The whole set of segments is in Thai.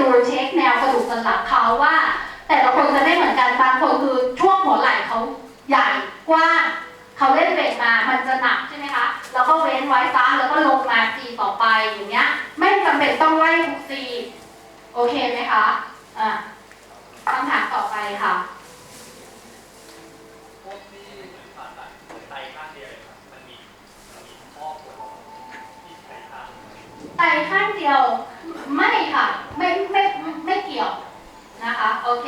ดูเช็คแนวกระดูกสันหลังเขาว่า แต่ละคนจะไม่เหมือนกันบางคนคือช่วงหัวไหล่เขาใหญ่กว้างเขาเล่นเวทมา มันจะหนักใช่ไหมคะ แล้วก็เว้นไว้ซ้ำแล้วก็ลงมาซีต่อไปอย่างเงี้ย ไม่จำเป็นต้องไล่ทุกซีโอเคไหมคะ อะคำถามต่อไปค่ะพวกที่ผ่าตัดไตข้างเดียว ไม่ค่ะไม่ไม่ไม่ไม่เกี่ยวนะคะโอเค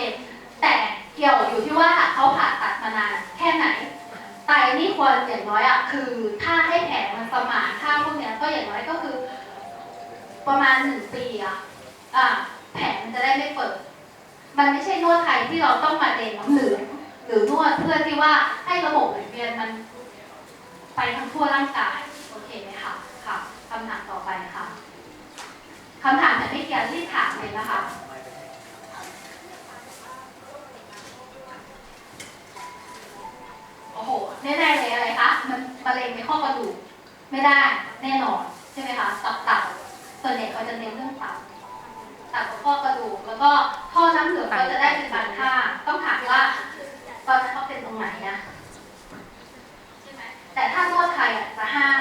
แต่เกี่ยวอยู่ที่ว่าเขาผ่าตัดมานานแค่ไหนไตนี่ควรอย่างน้อยอะคือถ้าให้แผลมันสมานค่าพวกเนี้ยก็อย่างน้อยก็คือ ประมาณหนึ่งปีอะอะแผลมันจะได้ไม่เปิด มันไม่ใช่นวดไทยที่เราต้องมาเดนน้ำเหลืองหรือนวดเพื่อที่ว่าให้ระบบไหลเวียนมันไปทั้งทั่วร่างกายโอเคไหมคะค่ะคำถามต่อไปค่ะ คำถามแต่ไม่เกี่ยวที่ถามเลยนะคะโอ้โหแน่ๆเลยอะไรคะมันมะเร็งในข้อกระดูกไม่ได้แน่นอนใช่ไหมคะตับตับส่วนใหญ่เขาจะเน้นเรื่องตับตับกับข้อกระดูกแล้วก็ท่อน้ำเหลืองก็จะได้เป็นบางค่าต้องถามว่าตอนนั้นเขาเป็นตรงไหนนะแต่ถ้านวดไทยอะจะห้าม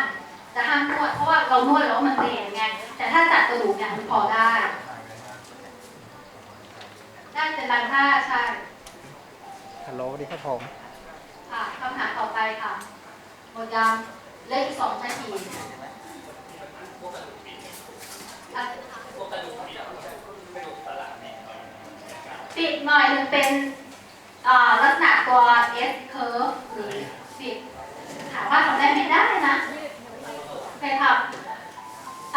จะห้ามนวดเพราะว่าเรานวดแล้วมันเรียนไงแต่ถ้าจัดกระดูกเนี่ยมันพอได้ ได้เป็นบางค่าใช่ฮัลโหลสวัสดีครับผมค่ะคำถามต่อไปค่ะหมดยังเหลืออีกสองนาทีอะพวกกระดูกที่เรากระดูกสันหลังนี่ปิดหน่อยหนึ่งเป็นเอ่อลักษณะตัว S curve หรือปิดถามว่าทำได้ไม่ได้นะโอ เคครับ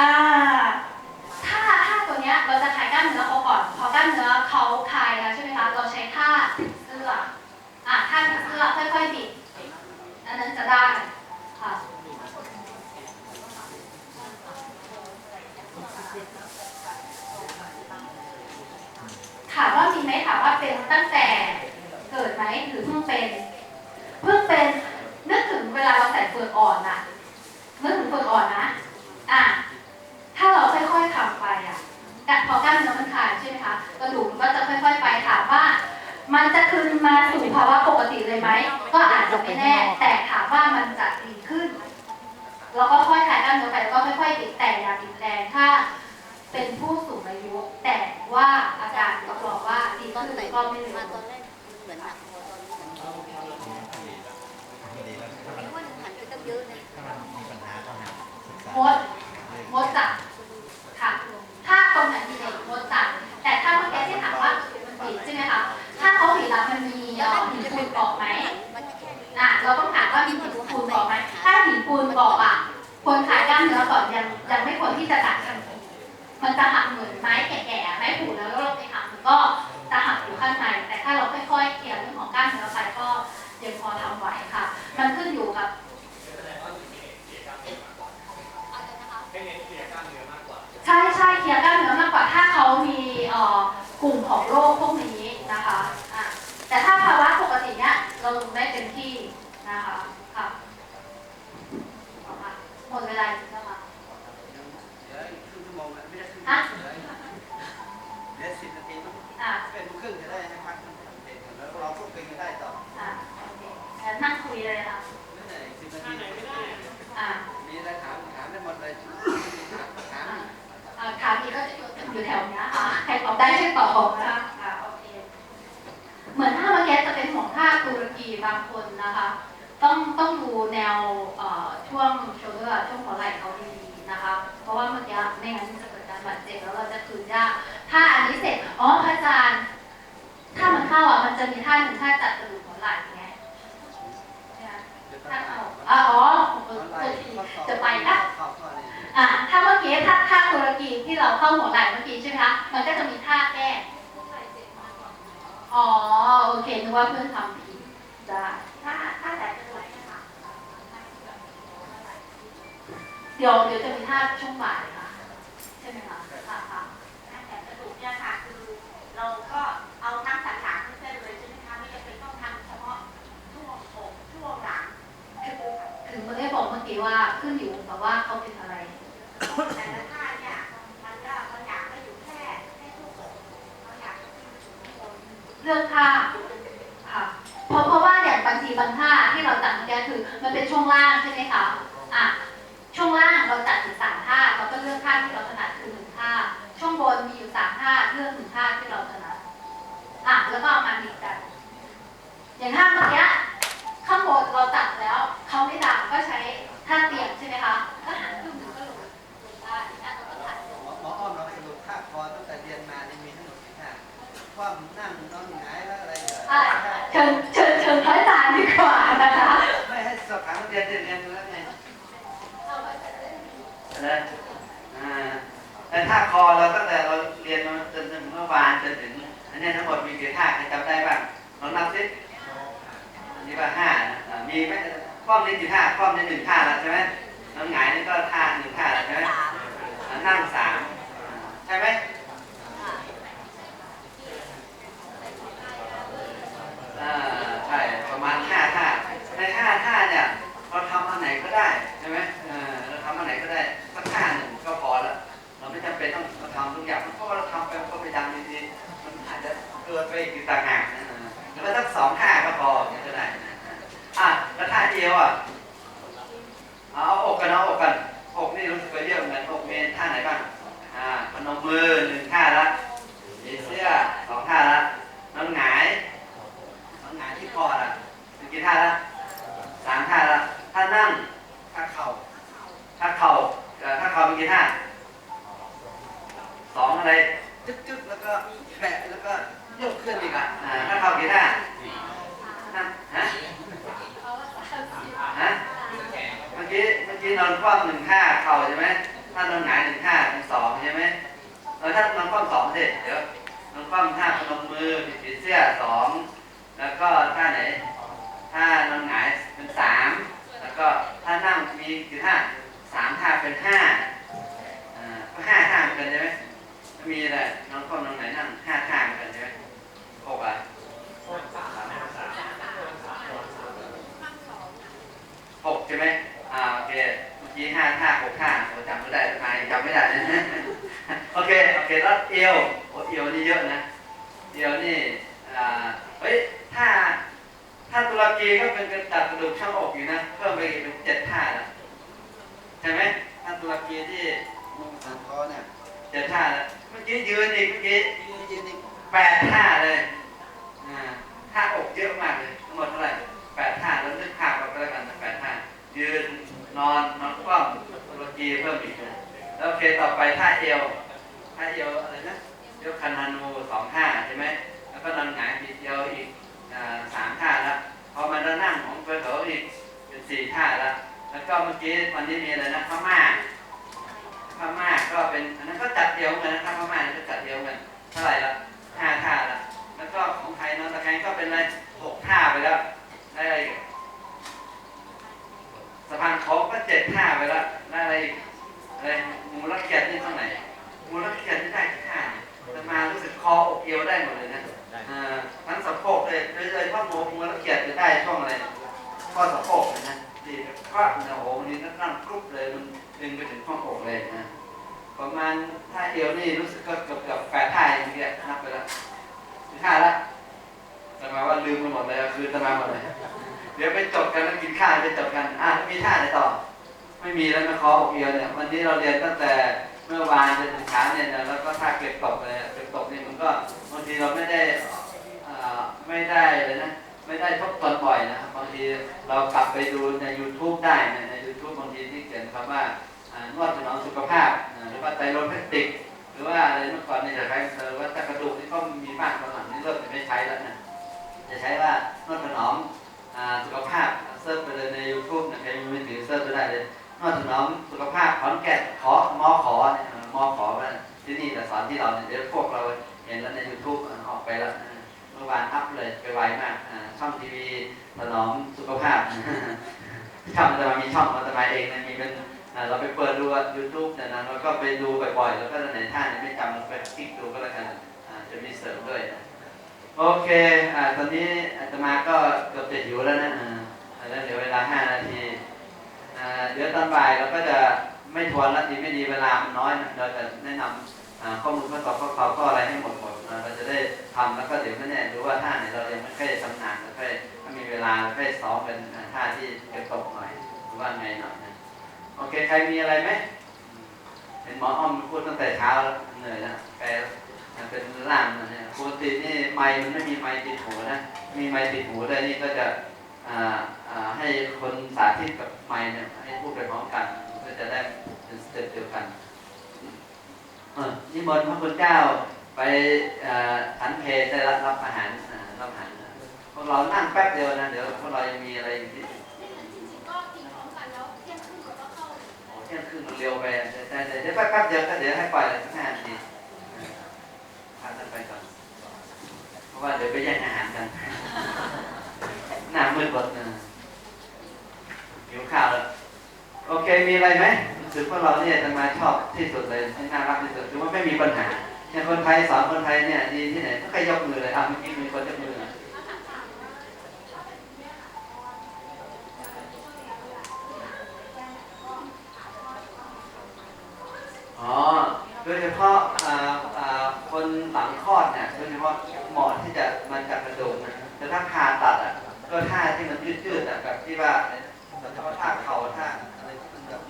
อ่าถ้าถ้าตัวเนี้ยเราจะคลายกล้ามเนื้อเขาก่อน พอกล้ามเนื้อเขาคลายแล้วใช่ไหมคะ เราใช้ท่าติดเสื้อ อะท่าติดเสื้อค่อยๆบิด อันนั้นจะได้ค่ะถามว่ามีไหมถามว่าเป็นตั้งแต่เกิดไหมหรือเพิ่งเป็น เพิ่งเป็นนึกถึงเวลาเราใส่เฟือกอ่อนอะ นึกถึงเฟือกอ่อนนะ อะ ถ้าเราค่อยๆทำไปอะแต่พอกล้ามเนื้อมันขาดใช่ไหมคะกระดูกมันก็จะค่อย ๆ ไปถามว่า มันจะคืนมาสู่ภาวะปกติเลยไหมก็อาจจะไม่แน่ แต่ถามว่ามันจะดีขึ้น เราก็ค่อยคลายกล้ามเนื้อไปแล้วก็ค่อยๆบิดแต่อย่าบิดแรงถ้า เป็นผู้สูงอายุแต่ว่าอาการรับรองว่าดีขึ้นก็ไม่เร็มาตอนแรกเหมือนหนัก มดมดจับค่ะ ถ้าตรงไหนมีเด็กมดจับแต่ถ้าเมื่อกี้ที่ถามว่ามันผิดใช่ไหมคะถ้าเขาผิดแล้วมันมีเอ่อหินปูนเกาะไหมมันแค่นี้อะเราต้องถามว่ามีหินปูนเกาะไหมถ้าหินปูนเกาะอะควรขายกล้ามเนื้อก่อนยังยังไม่ควรที่จะตัดทันทีมันจะหักเหมือนไม้แก่ๆไม้ผูแล้วเราไปหักมันก็ เคลียร์กล้ามเนื้อมากกว่าถ้าเขามีเอ่อกลุ่มของโรคพวกนี้นะคะอะแต่ถ้าภาวะปกติเนี้ยเราลงได้เต็มที่นะคะค่ะเอาค่ะหมดเวลาแล้วค่ะเดี๋ยวอีกครึ่งชั่วโมงอะไม่ได้ครึ่งฮะเดี๋ยวสิบนาทีต้องอะเป็นครึ่งจะได้ให้พักแล้วเราพูดคุยกันได้ต่ออะโอเคงั้นนั่งคุยเลยค่ะไม่ได้สิบนาทีไม่ได้อะมีอะไรถามถามได้หมดเลยถามอ่ะอะถามอีกก็จะอยู่แถวเนี้ยค่ะใครตอบได้ช่วยตอบนะคะอะโอเคเหมือนถ้าเมื่อกี้จะเป็นของท่าตุรกีบางคนนะคะ ต้องต้องดูแนวเอ่อช่วงโชเดอร์ช่วงหัวไหล่เขาดีๆนะคะ เพราะว่าเมื่อกี้ไม่งั้นจะเกิดการบาดเจ็บแล้วเราจะคืนยากถ้าอันนี้เสร็จอ๋อพระอาจารย์ถ้ามันเข้าอะมันจะมีท่าหนึ่งท่าจัดกระดูกหัวไหล่ไงใช่ไหมท่าเข้าอะอ๋อเออโทษทีจะไปนะเข้าข้ อนี้อะถ้าเมื่อกี้ถ้าท่าตุรกีที่เราเข้าหัวไหล่เมื่อกี้ใช่ไหมคะมันก็จะมีท่าแก้อ๋อโอเคนึกว่าเพื่อนทำผิดได้ถ้าถ้าแต่เป็นไรนะคะเดี๋ยวเดี๋ยวจะมีท่าช่วงบ่ายค่ะใช่ไหมคะค่ะค่ะแต่กระดูกเนี่ยค่ะคือเราก็เอาทั้งสันหลังทั้งเส้นเลยใช่ไหมคะไม่จำเป็นต้องทำเฉพาะช่วงอกช่วงหลังถึงเมื่อได้บอกเมื่อกี้ว่าขึ้นอยู่กับว่าเขาเป็นอะไร แต่ละท่าเนี่ยมันก็บางอย่างก็อยู่แค่แค่ช่วงอก ลือกท่าค่ะเพราะเพราะว่าอย่างบางทีบางท่าที่เราจัดเมื่อกี้คือ มันเป็นช่วงล่างใช่ไหมคะอะช่วงล่างเราจัดถึงสามท่าเราก็เลือกท่าที่เราถนัดคือหนึ่งท่า ช่วงบนมีอยู่สามท่าเลือกหนึ่งท่าที่เราถนัดอะแล้วก็เอามาดีกัน อย่างท่าเมื่อกี้ข้างบนเราจัดแล้วเขาไม่ดังก็ใช้ คอเราตั้งแต่เราเรียนมาจนถึงเมื่อวานจนถึงอันนี้ทั้งหมดมีกี่ท่าใครจำได้บ้างลองนับสิอันนี้ว่าห้านะมีไหมคว่ำนี่กี่ท่าคว่ำนี่หนึ่งท่าแล้วใช่ไหมนอนหงายนี่ก็ท่าหนึ่งท่าแล้วใช่ไหมนั่งสามใช่ไหมอ่าใช่ประมาณห้าท่าในห้าท่าเนี่ยเราทำอันไหนก็ได้ใช่ไหมเราทำอันไหนก็ได้สักท่าหนึ่งก็พอแล้วเราไม่จำเป็นต้องมาทำทุกอย่างเพราะว่าเราทำไปก็ไปดังดีๆมันอาจจะเกิดไปอีกต่างหากนะเออแล้วสักสองท่าก็พออย่างนี้ก็ได้นะอะแล้วท่าเดียวอะเอาอกกันเอาอกกันอกนี่รู้สึกว่าเยอะเหมือนกันอกเมนท่าไหนบ้างอ่าพนมมือหนึ่งท่าละผีเสื้อสองท่าละนอนหงาย ทำงานที่คอละมีกี่ท่าละสามท่าละท่านั่งท่าเข่าท่าเข่าเอ่อท่าเข่ามีกี่ท่าสองอะไรจึ๊กจึ๊กแล้วก็แผะแล้วก็ยกขึ้นอีกอะอ่าท่าเข่ากี่ท่าท่าฮะฮะเมื่อกี้เมื่อกี้นอนคว่ำหนึ่งท่าเข่าใช่ไหมท่านอนหงายหนึ่งท่าเป็นสองใช่ไหมเออ ถ้านอนคว่ำสองสิเดี๋ยวนอนคว่ำท่าพนมมือปิดเสื้อสองแล้วก็ท่าไหนท่านอนหงายเป็นสามแล้วก็ท่านั่งมีกี่ท่าสามท่าเป็นห้าอ่าก็ห้าท่าเหมือนกันใช่ไหมมีอะไรน้องก้มน้องไหนนั่งห้าท่าเหมือนกันใช่ไหมหกอะหกใช่ไหมอ่าโอเคเมื่อกี้ห้าท่าหกท่าผมจำไม่ได้ทำไมจำไม่ได้ โอเค โอเคแล้วเอวโอเอวนี่เยอะนะ เอวนี่อ่าเฮ้ยท่าท่าตุรกีก็เป็นการจัดกระดูกช่องอกอยู่นะ เพิ่มไปอีกเป็นเจ็ดท่าแล้วใช่ไหมท่าตุรกีที่มุมสันคอเนี่ยเจ็ดท่าแล้วเมื่อกี้ยืนอีกเมื่อกี้ยืนยืนอีกแปดท่าเลยอ่าท่าอกเยอะมากเลยทั้งหมดเท่าไหร่แปดท่าแล้วนึกภาพเราก็แล้วกันนะแปดท่ายืนนอนนอนคว่ำตุรกีเพิ่มอีกนะแล้ว โอเคต่อไปท่าเอวท่าเอวอะไรนะเอวคันานูสองท่าใช่ไหมแล้วก็นอนหงายบิดเอวอีกสามท่าแล้วพอมาแล้วนั่งของเฟอร์เถออีกเป็นสี่ท่าแล้วแล้วก็เมื่อกี้วันนี้มีอะไรนะพม่าพม่าก็เป็นอันนั้นก็จัดเดียวเหมือนนะครับพม่าก็จัดเดียวเหมือนเท่าไหร่ละห้าท่าละแล้วก็ของไทยนอนตะแคงก็เป็นอะไรหกท่าไปแล้วได้อะไรอีกสะพานโค้งก็เจ็ดท่าไปแล้วได้อะไร อีกอะไรมูลเกียรตินี่เท่าไหร่มูลค่าที่ได้ที่ห้าจะมารู้สึกคออกเอวได้หมดเลยนะอ่าทั้งสะโพกเลยเลยเลยว่าโมมูลเกียรติจะได้ช่วงอะไรข้อสะโพกเลยนะดีก็โอ้โหวันนี้นั่งกรุ๊ปเลยมันดึงไปถึงข้ออกเลยนะประมาณท่าเอวนี่รู้สึกก็เกือบเกือบแปดท่าอย่างเงี้ยนับไปแล้วกี่ท่าละจะมาว่าลืมไปหมดเลยคือจะมาหมดเลยเดี๋ยวไปจบกันแล้วกินข้าวไปจบกันอะมีท่าไหนต่อ ไม่มีแล้วนะคออกเอวเนี่ยวันนี้เราเรียนตั้งแต่เมื่อวานจนถึงเช้าเนี่ยนะแล้วก็ถ้าเก็บตกเลยเก็บตกเนี่ยมันก็บางทีเราไม่ได้อ่าไม่ได้เลยนะไม่ได้ทบทวนบ่อยนะครับบางทีเรากลับไปดูใน YouTube ได้นะใน YouTube บางทีที่เขียนคำว่านวดถนอมสุขภาพหรือว่าไตรโรแพติก หรือว่าอะไรเมื่อก่อนเนี่ยจะใช้หรือว่าถ้ากระดูกนี่ก็มีมากตอนหลังนี่เริ่มจะไม่ใช้แล้วนะ บ่อยๆ แล้วก็ไหนท่านไม่จำเราไปคลิกดูก็แล้วกันจะมีเสริมด้วยนะโอเคอ่าตอนนี้อาตมาก็เกือบจะหิวแล้วนะอ่าแล้วเหลือเวลา5นาทีอ่าเดี๋ยวตอนบ่ายเราก็จะไม่ทวนล้วดีไม่ดีเวลามันน้อยนะเราจะแนะนำอ่าข้อมูลข้อสอบข้อสอบข้ออะไรให้หมดหมดเราจะได้ทำแล้วก็เดี๋ยวไม่แน่ดูว่าท่าไหนเรายังไม่ค่อยชำนาญไม่ค่อยถ้ามีเวลาค่อยซ้อมเป็นท่าที่เก็บตกหน่อยหรือว่าไงหน่อยนะโอเคใครมีอะไรไหม ห็นหมออ้อมพูดตั้งแต่เช้าเหนื่อยนะแกเป็นล่ามนะเนี่ยปกตินี่ไมค์มันไม่มีไมค์ติดหูนะ มีไมค์ติดหูได้นี่ก็จะให้คนสาธิตกับไมค์เนี่ยให้พูดไปพร้อมกันก็จะได้เป็นสเต็ปเดียวกันเออนิมนต์พระคุณเจ้าไปอ่าฉันเพลได้รับรับอาหารรับอาหารพวกเรานั่งแป๊บเดียวนะ เดี๋ยวพวกเรายังมีอะไรที่ เที่ยงคืนมันเร็วไปอ่แต่แต่เดี๋ยวแป๊บแป๊บเดียวก็เดี๋ยวให้ปล่อยเลยสักห้านาทีอ่าพักกันไปก่อนเพราะว่าเดี๋ยวไปแย่งอาหารกันหน้ามืดหมดนะหิวข้าวแล้วโอเคมีอะไรไหมรู้สึกว่าเราเนี่ยจะมาชอบที่สุดเลยที่น่ารักที่สุดคือว่าไม่มีปัญหาอย่างคนไทยสอนคนไทยเนี่ยดีที่ไหนไม่เคยยกมือเลยอะเมื่อกี้มีคนยกมือ โดยเฉพาะอ่าอ่าคนหลังคลอดเนี่ย โดยเฉพาะหมอที่จะมาจากกระดูกนะแต่ถ้าผ่าตัดอะ ก็ท่าที่มันยืดๆอะแบบที่ว่าโดยเฉพาะท่าเข่าท่าอะไรที่มันแบบ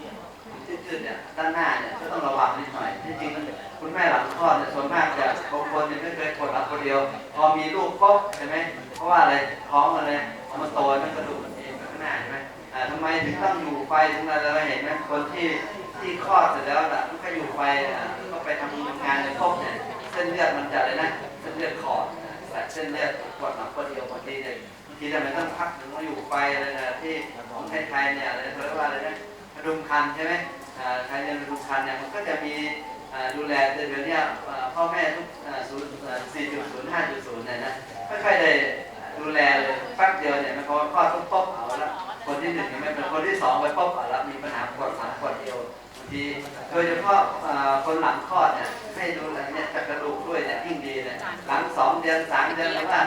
ยืดๆเนี่ยด้านหน้าเนี่ยก็ต้องระวังนิดหน่อยที่จริงมันคุณแม่หลังคลอดเนี่ยส่วนมากจะบางคนเนี่ยไม่เคนเดียว พอมีลูกปุ๊บใช่ไหมเพราะว่าอะไรท้องมันเลยมันโตมันกระดูกมันเองข้างหน้าใช่ไหมอ่าทำไมถึงต้องอยู่ไฟถึงอะไรเราเห็นไหมคนที่ที่คลอดเสร็จแล้วน่ะมันก็อยู่ไฟอ่าก็ไปทำงานในปุ๊บเนี่ยเส้นเลือดมันจะอะไรนะเส้นเลือดขอดแต่เส้นเลือดกดหลังคนเดียวบางทีเนี่ยบางทีจะไม่ต้องพักถึงมาอยู่ไฟอะไรนะที่ของไทยๆเนี่ยอะไรเขาเรียกว่าอะไรนะกระดุมคันใช่ไหมอ่าใครเรียนกระดุมคันเนี่ยมันก็จะมี ดูแลเดี๋ยวนี้พ่อแม่ทุกศูนย์สี่จุดศูนย์ห้าจุดศูนย์เนี่ยนะไม่ค่อยได้ดูแลเลยแป๊บเดียวเนี่ยมันพอคลอดปุ๊บป๊บเอาละคนที่หนึ่งยังไม่เป็นคนที่สองไปป๊บเอาละมีปัญหาปวดหลังปวดเอวบางทีโดยเฉพาะอ่าคนหลังคลอดเนี่ยให้ดูแลเนี่ยจัดกระดูกด้วยเนี่ยยิ่งดีเลยหลังสองเดือนสามเดือนหรือว่า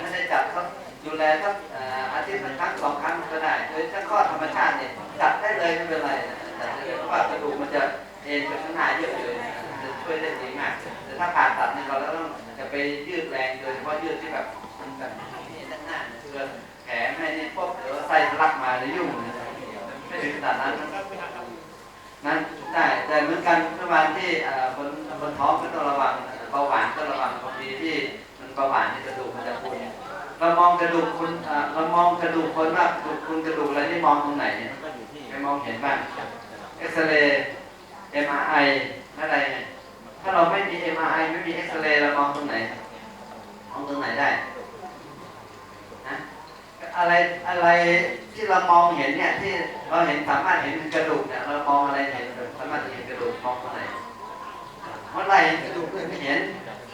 ไม่ได้จัดเขาดูแลสักอ่ออาทิตย์ละครั้งสองครั้งก็ได้โดยถ้าคลอดธรรมชาติเนี่ยจัดได้เลยไม่เป็นไรนะจัดได้เลยเพราะว่ากระดูกมันจะ เอ็นไปข้างหน้าเยอะเลยจะช่วยได้ดีมาก แต่ถ้าผ่าตัดเนี่ยเราต้องจะไปยืดแรงโดยเฉพาะยืดที่แบบมันแบบนี่ด้านหน้าเนี่ยเพื่อแผลไม่นี่ปุ๊บเดี๋ยวไส้ทะลักมาเลยยุ่งเลยไม่ถึงขนาดนั้นนั้นได้แต่เหมือนกันเมื่อวานที่เอ่อคนคนท้องก็ต้องระวังเบาหวานก็ระวังบางทีที่มันเบาหวานที่กระดูกมันจะพุนเรามองกระดูกคุณเรามองกระดูกคนว่ากระดูกคุณกระดูกอะไรที่มองตรงไหนเนี่ยไปมองเห็นบ้างเอ็กซเรย์ เอ็มไออะไรเนี่ยถ้าเราไม่มีเอ็มไอไม่มีเอ็กซเรย์เรามองตรงไหนมองตรงไหนได้นะอะไรอะไรที่เรามองเห็นเนี่ยที่เราเห็นสามารถเห็นกระดูกเนี่ยเรามองอะไรเห็นสามารถเห็นกระดูกมองตรงไหนเมื่อไรกระดูกไม่เห็น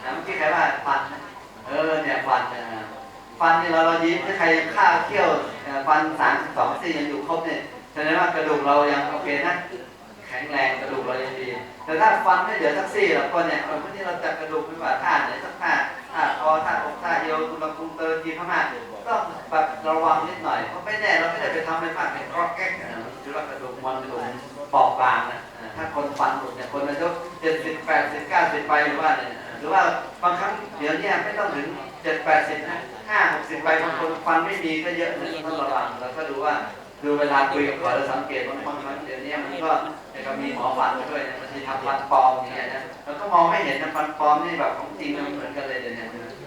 นะเมื่อกี้ใครว่าฟันเออเนี่ยฟันฟันนี่เราเรายิ้มถ้าใครฆ่าเขี้ยวฟันสามสิบสองซี่ยังอยู่ครบเนี่ยแสดงว่ากระดูกเรายังโอเคนะ แข็งแรงกระดูกเรายังดี แต่ถ้าฟันไม่เหลือสักซี่ล้วก็เนี่ยเออวันนี้เราจัดกระดูกไม่ว่าท่าไหนสักท่าท่าคอท่าอกท่าเอวตุลกุมเตอร์ทีพม่าต้องแบบระวังนิดหน่อยเพราะไม่แน่เราไม่ได้ไปทำให้มากเป็นกรอกแก๊กนะคือว่ากระดูกมันกระดูกเปราะบางนะถ้าคนฟันหลุดเนี่ยคนอายุเจ็ดสิบแปดสิบเก้าสิบไปหรือว่าเนี่ยหรือว่าบางครั้งเดี๋ยวนี้ไม่ต้องถึงเจ็ดแปดสิบนะห้าหกสิบใบบางคนฟันไม่มีก็เยอะนะต้องระวังแล้วก็ดูว่า ดูเวลาคุยกับเขาเราสังเกตบางคนมันเดี๋ยวนี้มันก็จะมีหมอฟันมาด้วยบางทีทำฟันปลอมอย่างเงี้ยนะเราก็มองไม่เห็นนะฟันปลอมนี่แบบของจริงมันเหมือนกันเลยเดี๋ยวนี้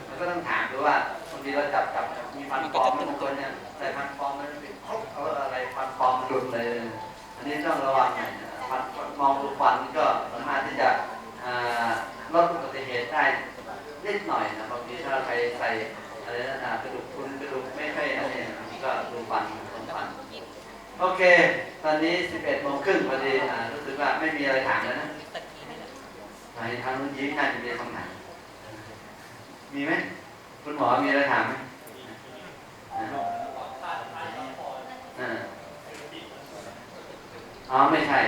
มันก็ต้องถามดูว่าบางทีเราจับจับมีฟันปลอมบางคนเนี่ยใส่ฟันปลอมมันเป็นครบเอาอะไรฟันปลอมหลุดเลย อันนี้ต้องระวังหน่อยฟันมองดูฟันก็สามารถที่จะลดอุบัติเหตุได้นิดหน่อยนะบางทีถ้าใครใส่อะไรนะอ่ากระดูกคุณกระดูกไม่ค่อยอะไรเนี่ยก็ดูฟันตรงฟัน โอเค ตอนนี้ 11โมงครึ่งพอดีอ่ารู้สึกว่าไม่มีอะไรถามแล้วนะไหนทางนู้นยิ้มน่าจะมีคำถามมีไหมคุณหมอมีอะไรถามไหมอ่าอ่าอ๋อไม่ใช่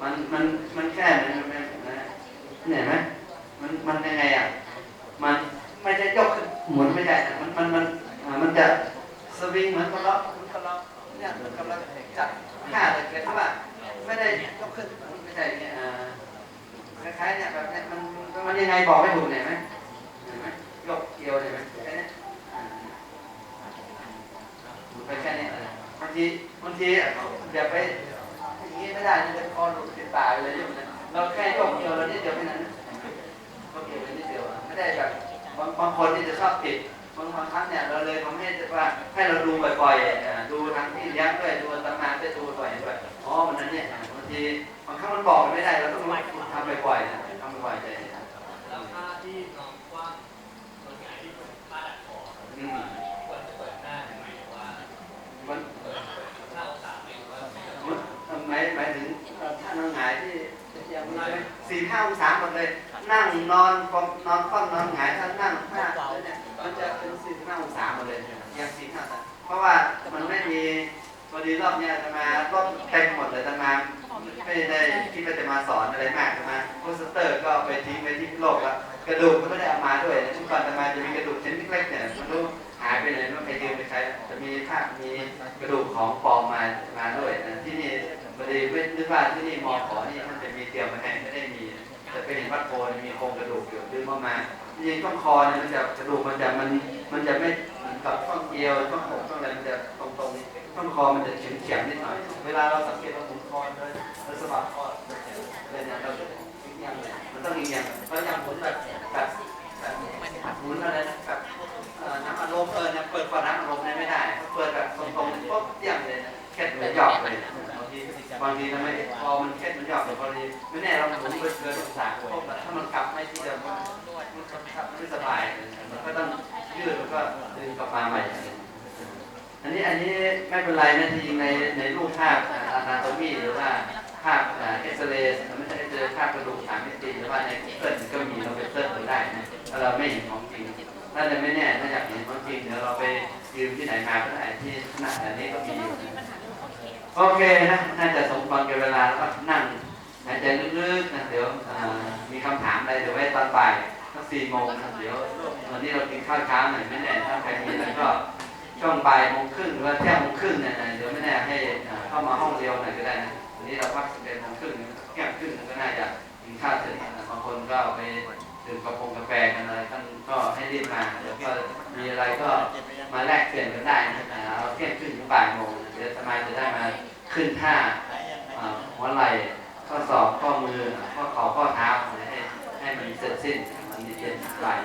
มันมันมันแค่มันมันมันเนี่เห็นไหมมันมันยังไงอะ มันไม่ใช่ยกขึ้นหมุนไม่ใช่ะมันมันมันอ่ามันจะสวิงเหมือนกับเราเหมือนกับเราเนี่ยเหมือก บเราจับผ้าเลยแต่ว่าไม่ได้ยกขึ้นไม่ใช่เนี่ยอ่าคล้ายๆเนี่ยแบบเนี้ยมันยังไงบอกไม่ถูกเนี่ยเห็นไหมเห็นไหมยกเอวเห็นไหมแค่นี้อ่าไปแค่นี้บางทีบางทีอย่าไปอย่างนี้ไม่ได้นี่จะคอหลุดติดตายเลยอยู่นะเราแค่ยกเอวเรานิดเดียวแค่นั้นนะยกเอวเรานิดเดียวอะไม่ได้แบบบางบางคนที่จะชอบผิด บางบางครั้งเนี่ยเราเลยทำให้ว่าให้เราดูบ่อยๆดูทั้งที่เลี้ยงด้วยดูตำนานด้วยดูบ่อยๆด้วยอ๋อมันนั้นเนี่ยบางทีบางครั้งมันบอกไม่ได้เราต้องทำบ่อยๆนะทำบ่อยๆเลยแล้วท่าที่นอนกว้างนอนหงายที่ป็นท่าดัดคอครับอืมควรจะเปิดหน้าหมายถึงว่ามันเปิดเปิดหน้าองศาไหมหรือว่ามันหมายหมายถึงเอ่อท่านอนหงายที่ยังไม่สี่ห้าองศาหมดเลย นั่งนอนฟองนอนคว่ำนอนหงายถ้านั่ง รอบเนี้ยจะมารอบเต็มหมดเลยจะมาไม่ได้คิดว่าจะมาสอนอะไรมากจะมาโพสเตอร์ก็ไปทิ้งไว้ที่โลกแล้วกระดูกก็ไม่ได้เอามาด้วยทุกคนจะมาจะมีกระดูกชิ้นเล็กๆเนี่ยมันรู้หายไปไหนไม่ไปยืมไปใช้จะมีภาพมีกระดูกของปลอมมามาด้วยนะที่นี่พอดีไม่นึกว่าที่นี่มอขอนี่มันจะมีเตรียมมาให้ไม่ได้มีแต่เป็นห็นวัดโพนมีโครงกระดูกอยู่ดึงออกมาจริงต้องคอเนี่ยมันจะกระดูกมันจะมันมันจะไม่เหมือนกับช่องเอวช่องอกช่องอะไรมันจะ คอมันจะเฉียงเฉียงนิดหน่อย เวลาเราสังเกตเราหมุนคอเลยเราสะบัดคอเลยเนี่ยเราจะยิงยังเลยมันต้องยิงยังเราอยากหมุนแบบแบบแบบหมุนอะไรนะแบบน้ำอัดลมเออเนี่ยเปิดฝาน้ำอัดลมเนี่ไม่ได้ถ้าเปิดแบบตรงๆปุ๊บเยี่ยมเลยนะแค่เหมือนหยอกเลยบางทีบางทีทำไมพอมันแค่เหมือนหยอกเดี๋ยวพอดีไม่แน่เราหมุนไปเกินองศาปุ๊บอะถ้ามันกลับไม่ที่เดิมมันมันกลับไม่สบายมันก็ต้องยืดแล้วก็ดึงกลับมาใหม่ อันนี้อันนี้ไม่เป็นไรนะที่จริงในในรูปภาพอานาโตมีหรือว่าภาพเอ็กซเรย์ไม่ใช่เจอภาพกระดูกสามมิติหรือว่าในเกิดก็มีเราไปเสิร์ชดูได้นะถ้าเราไม่เห็นของจริงน่าจะไม่แน่ถ้าอยากเห็นของจริงเดี๋ยวเราไปยืมที่ไหนมาก็ได้ที่ขนาดนี้ก็มีโอเคนะน่าจะสมควรกับเวลาแล้วก็นั่งหายใจลึกๆนะเดี๋ยวมีคำถามอะไรเดี๋ยวไว้ตอนบ่ายสักสี่โมงนะเดี๋ยววันนี้เรากินข้าวเช้าหน่อยไม่แน่ถ้าใครมีแล้วก็ ช่วงบ่ายโมงครึ่งหรือว่าเที่ยงโมงครึ่งเนี่ยนะเดี๋ยวไม่แน่ให้เข้ามาห้องเดียวหน่อยก็ได้นะวันนี้เราพักสิบเอ็ดโมงครึ่งเที่ยงครึ่งก็น่าจะกินข้าวเสร็จบางคนก็ไปดื่มกาแฟกาแฟกันอะไรท่านก็ให้รีบมาเดี๋ยวก็มีอะไรก็มาแลกเปลี่ยนกันได้นะเอาเที่ยงครึ่งถึงบ่ายโมงเดี๋ยวสมาจะได้มาขึ้นท่าหัวไหล่ข้อศอกข้อมือข้อเข่าข้อเท้าให้ให้มันเสร็จสิ้นมันดีเย็นสบาย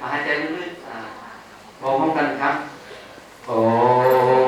มาหายใจลึกๆอ่าพร้อมกันครับ โ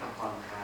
ผ่อนคลาย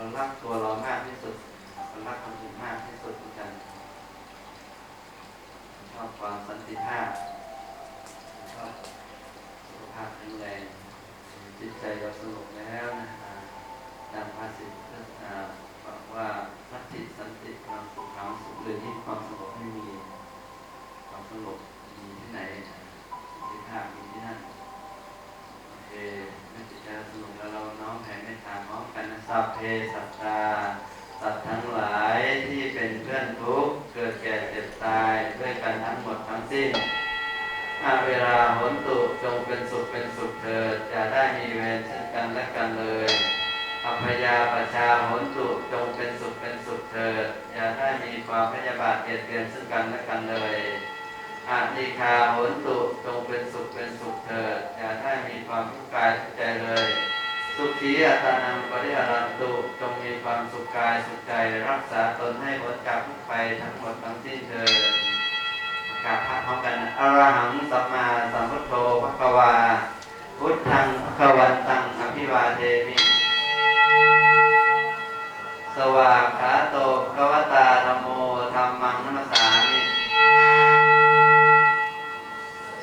เรารักตัวเรามากที่สุดเรารักคนอื่นมากที่สุดเหมือนกันชอบความสันติภาพชอบสุขภาพแข็งแรงจิตใจเราสงบแล้วนะอ่าดังภาษิตอ่าบอกว่าสันติสันติความสุขความสุขเลยที่ความสงบไม่มี ความสงบมีที่ไหนสันติภาพมีที่นั่น เคเมื่อจิตาสงบแล้วเราน้อมแผ่เมตตาพร้อมกันนะสัพเพสัตตาสัตว์ทั้งหลายที่เป็นเพื่อนทุกข์เกิดแก่เจ็บตายด้วยกันทั้งหมดทั้งสิ้นอาเวลาหนตุจงเป็นสุขเป็นสุขเถิดอย่าได้มีเวรซึ่งกันและกันเลยอัพยาปชาหนตุจงเป็นสุขเป็นสุขเถิดอย่าได้มีความพยาบาทเกลียดเกลียนซึ่งกันและกันเลย อานิคาหนตุจงเป็นสุขเป็นสุขเถิดอย่าได้มีความทุกข์กายทุกใจเลย สุขีอัตานังปริหารันตุจงมีความสุขกายสุขใจ รักษาตนให้พ้นจากทุกไปทั้งหมดทั้งสิ้นเถิดกราบพระพร้อมกันอรหังสัมมาสัมพุทโธภควา พุทธังภควันตังอภิวาเทมิ สวากขาโตภควตาธัมโมธัมมังนัมสสามิ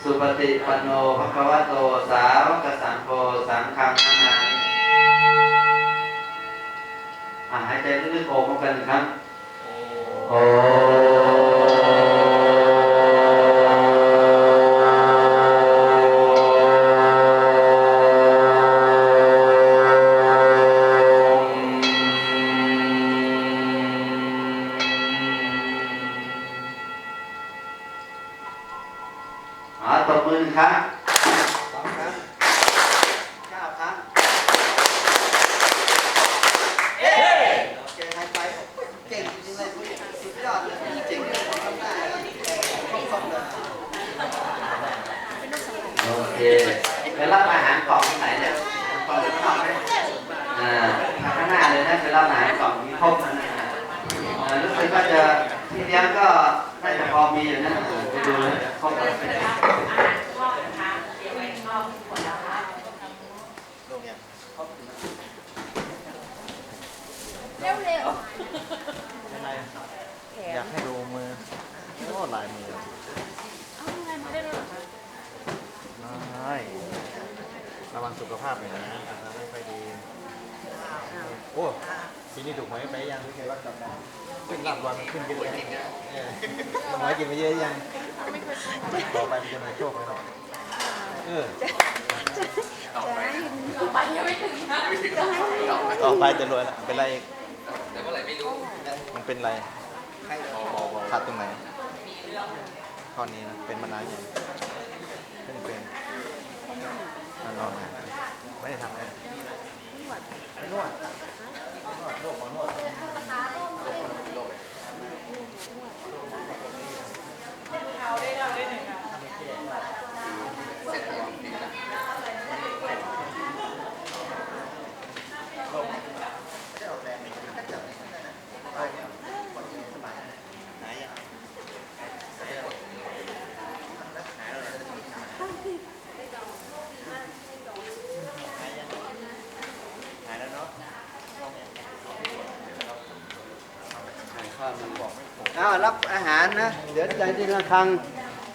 สุปฏิปันโนภะคะวะโตสาวกสังโฆสังฆังนามามิอะหายใจลึกๆโอมกันครั้งโอ น่าจะพอมีอยู่นะไปดูนะครบเลยอยากให้ดูมือโอ้ลายมือไม่ระวังสุขภาพหน่อยนะไม่ค่อยดีโอ้ ปีนี้ถูกหวยไปยังขึ้นรางวัลขึ้นเยอะแยะเออหวยกินไปเยอะยังต่อไปมันจะมาโชคไหมเนาะเออต่อไปจะรวยละเป็นไรอีกแต่เมื่อไหร่ไม่รู้มันเป็นไรขาดตรงไหนข้อนี้นะเป็นมานานยังเพิ่งเป็นนอนๆนะไม่ได้ทำอะไรไม่นวด นวดโรคหมอนวดหายแล้วเนาะ อ้าวรับอาหารนะ เดี๋ยวใจที่ระคัง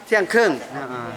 เที่ยงครึ่งอ่า